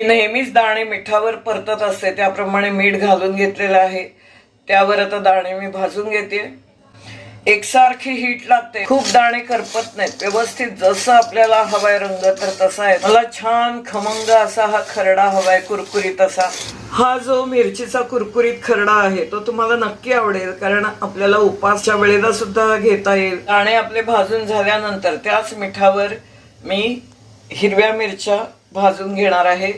नेहमीच दाणे मिठावर परतत असते. त्याप्रमाणे मीठ घालून घेतलेलं आहे. त्यावर आता दाणे मी भाजून घेते. एकसारखी हीट लागते. खूप दाणे करपत नाहीत. व्यवस्थित जसं आपल्याला हवाय रंग तर तसा आहे मला छान खमंग असा हा खरडा हवाय कुरकुरीत असा. हा जो मिरचीचा कुरकुरीत खरडा आहे तो तुम्हाला नक्की आवडेल. कारण आपल्याला उपासच्या वेळेला सुद्धा घेता येईल. दाणे आपले भाजून झाल्यानंतर त्याच मिठावर मी हिरव्या मिरच्या भाजून घेणार आहे.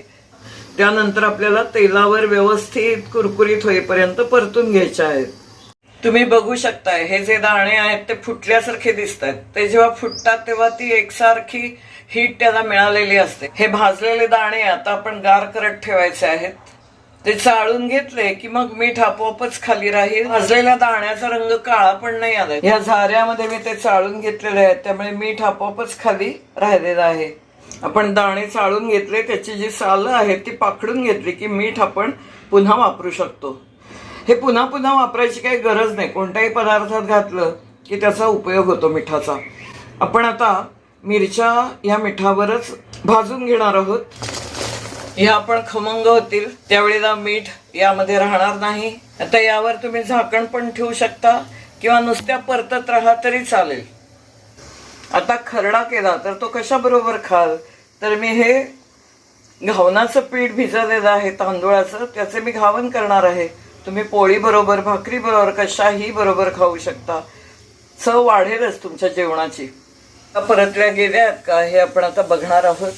त्यानंतर आपल्याला तेलावर व्यवस्थित कुरकुरीत होईपर्यंत परतून घ्यायच्या आहेत. तुम्ही बघू शकताय हे जे दाणे आहेत ते फुटल्यासारखे दिसत आहेत ते जेव्हा फुटतात तेव्हा ती एकसारखी हीट त्याला मिळालेली असते. हे भाजलेले दाणे आता आपण गार करत ठेवायचे आहेत. ते चाळून घेतले की मग मीठ आपोआपच खाली राहील. भाजलेल्या दाण्याचा रंग काळा पण नाही आलाय. ह्या झाऱ्यामध्ये मी ते चाळून घेतलेले आहेत. त्यामुळे मीठ आपोआपच खाली राहिलेलं आहे. आपण दाणे चाळून घेतले त्याची जी सालं आहेत ती पाखडून घेतली की मीठ आपण पुन्हा वापरू शकतो. हे पुन्हा पुन्हा वापरायची काही गरज नाही. कोणत्याही पदार्थात घातलं की त्याचा उपयोग होतो मिठाचा. आपण आता मिरच्या या मिठावरच भाजून घेणार आहोत. या आपण खमंग होतील. त्यावेळेला मीठ यामध्ये राहणार नाही. आता यावर तुम्ही झाकण पण ठेवू शकता किंवा नुसत्या परतत राहा तरी चालेल. आता खरडा केला तर तो कशा बरोबर खाल? तर मी हे घावनाचं पीठ भिजवलेलं आहे तांदूळाचं त्याचे मी घावन करणार आहे. तुम्ही पोळी बरोबर भाकरी बरोबर कशाही बरोबर खाऊ शकता. चव वाढेलच तुमच्या जेवणाची. परतल्या गेल्या आहेत का? हे आपण आता बघणार आहोत.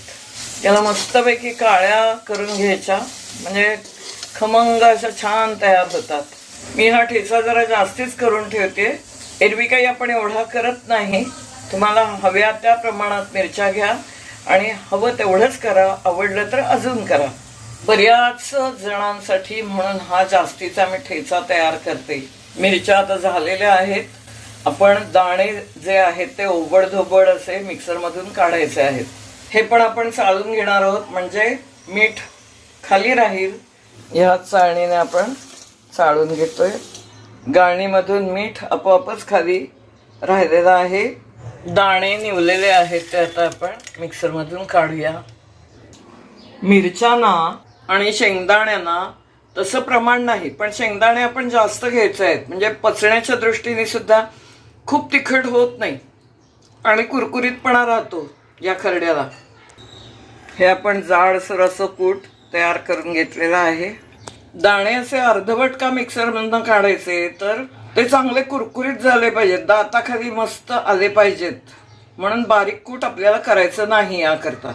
त्याला मस्तपैकी काळ्या करून घ्यायच्या. म्हणजे खमंग अशा छान तयार होतात. मी हा ठेचा जरा जास्तीच करून ठेवते. एरवी काही आपण एवढा करत नाही. तुम्हाला हव्या त्या प्रमाणात मिरच्या घ्या. आणि हवं तेवढंच करा आवडलं तर अजून करा. बऱ्याच जणांसाठी म्हणून हा जास्तीचा मी ठेचा तयार करते. मिरच्या आता झालेल्या आहेत. आपण दाणे जे आहेत ते ओबडधोबड असे मिक्सरमधून काढायचे आहेत. हे पण आपण चाळून घेणार आहोत. म्हणजे मीठ खाली राहील. ह्या चाळणीने आपण चाळून घेतोय. गाळणीमधून मीठ आपोआपच खाली राहिलेलं आहे. दाणे निवलेले आहेत ते आता आपण मिक्सरमधून काढूया. मिरच्यांना आणि शेंगदाण्यांना तसं प्रमाण नाही पण शेंगदाणे आपण जास्त घ्यायचे आहेत. म्हणजे पचण्याच्या दृष्टीने सुद्धा खूप तिखट होत नाही. आणि कुरकुरीतपणा राहतो या खरड्याला. हे आपण जाडसर असं कूट तयार करून घेतलेलं आहे. दाणे असे अर्धवट का मिक्सरमधनं काढायचे तर ते चांगले कुरकुरीत झाले पाहिजेत. दाताखाली मस्त आले पाहिजेत. म्हणून बारीक कूट आपल्याला करायचं नाही याकरता.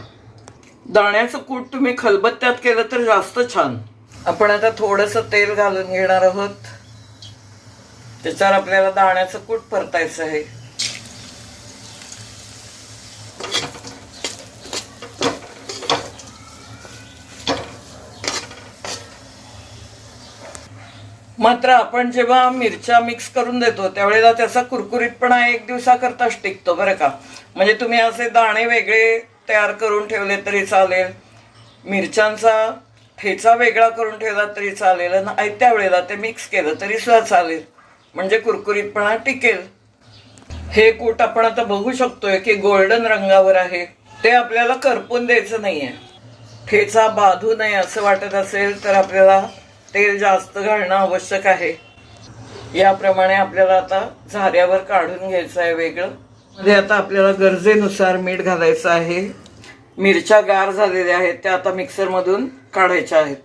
दाण्याचं कूट तुम्ही खलबत्त्यात केलं तर जास्त छान. आपण आता थोडंसं तेल घालून घेणार आहोत. त्याच्यावर आपल्याला दाण्याचं कूट परतायचं आहे. मात्र आपण जेव्हा मिरच्या मिक्स करून देतो त्यावेळेला त्याचा कुरकुरीतपणा एक दिवसाकरताच टिकतो बरं का. म्हणजे तुम्ही असे दाणे वेगळे तयार करून ठेवले तरी चालेल. मिरच्यांचा ठेचा वेगळा करून ठेवला तरी चालेल आणि त्यावेळेला ते मिक्स केलं तरी सुद्धा चालेल. म्हणजे कुरकुरीतपणा टिकेल. हे कूट आपण आता बघू शकतोय की गोल्डन रंगावर आहे. ते आपल्याला करपून द्यायचं नाहीये. ठेचा बाधू नये असं वाटत असेल तर आपल्याला तेल जास्त घालणं आवश्यक आहे. याप्रमाणे आपल्याला आता झाऱ्यावर काढून घ्यायचं आहे वेगळं. मध्ये आता आपल्याला गरजेनुसार मीठ घालायचं आहे. मिरच्या गार झालेल्या आहेत त्या आता मिक्सरमधून काढायच्या आहेत.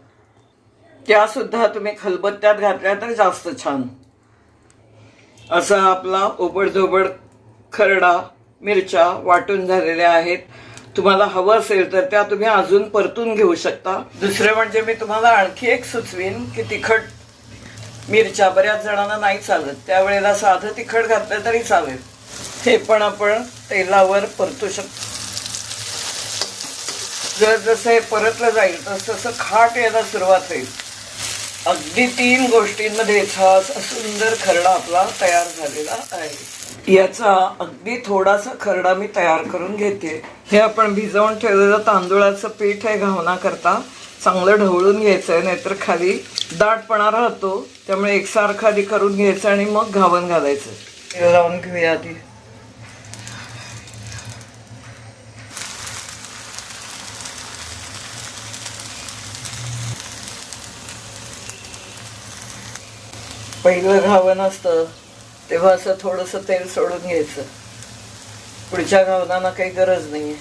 त्या सुद्धा तुम्ही खलबत्त्यात घातल्या तर जास्त छान. असा आपला ओबडधोबड खरडा मिरच्या वाटून झालेल्या आहेत. तुम्हाला हवं असेल तर त्या तुम्ही अजून परतून घेऊ शकता. दुसरं म्हणजे मी तुम्हाला आणखी एक सुचवीन की तिखट मिरच्या बऱ्याच जणांना नाही चालत. त्यावेळेला साधं तिखट घातलं तरी चालेल. हे पण आपण तेलावर परतू शकतो जर जसं हे परतलं जाईल तस तसं खाट यायला सुरुवात होईल. अगदी तीन गोष्टींमध्ये हा सुंदर खरडा आपला तयार झालेला आहे. याचा अगदी थोडासा खरडा मी तयार करून घेते. हे आपण भिजवून ठेवलेलं तांदुळाचं पीठ हे घावनाकरता चांगलं ढवळून घ्यायचं आहे नाहीतर खाली दाटपणा राहतो त्यामुळे एकसारखा आधी करून घ्यायचं आणि मग घावन घालायचं. लावून घेऊया आधी. पहिलं घावन असतं. तेव्हा असं थोडंसं तेल सोडून घ्यायचं. पुढच्या घावनाला काही गरज नाहीये.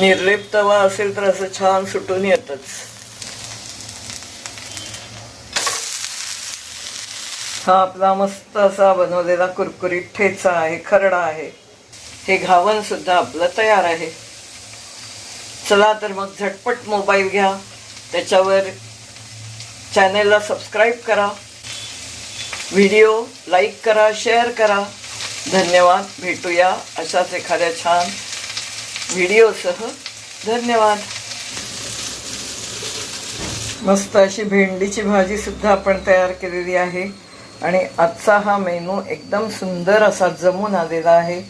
निर्लेप तवा असेल तर असं छान सुटून येतच. हा आपला मस्त असा बनवलेला कुरकुरीत ठेचा आहे खरडा आहे. हे घावन सुद्धा आपलं तयार आहे. चला तर मग झटपट मोबाईल घ्या. त्याच्यावर चॅनेलला सबस्क्राईब करा. व्हिडिओ लाईक करा शेअर करा. धन्यवाद. भेटूया अशाच एखाद्या छान व्हिडिओसह. धन्यवाद. मस्त अशी भेंडीची भाजीसुद्धा आपण तयार केलेली आहे. आणि आजचा हा मेनू एकदम सुंदर असा जमून आलेला आहे.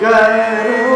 गरु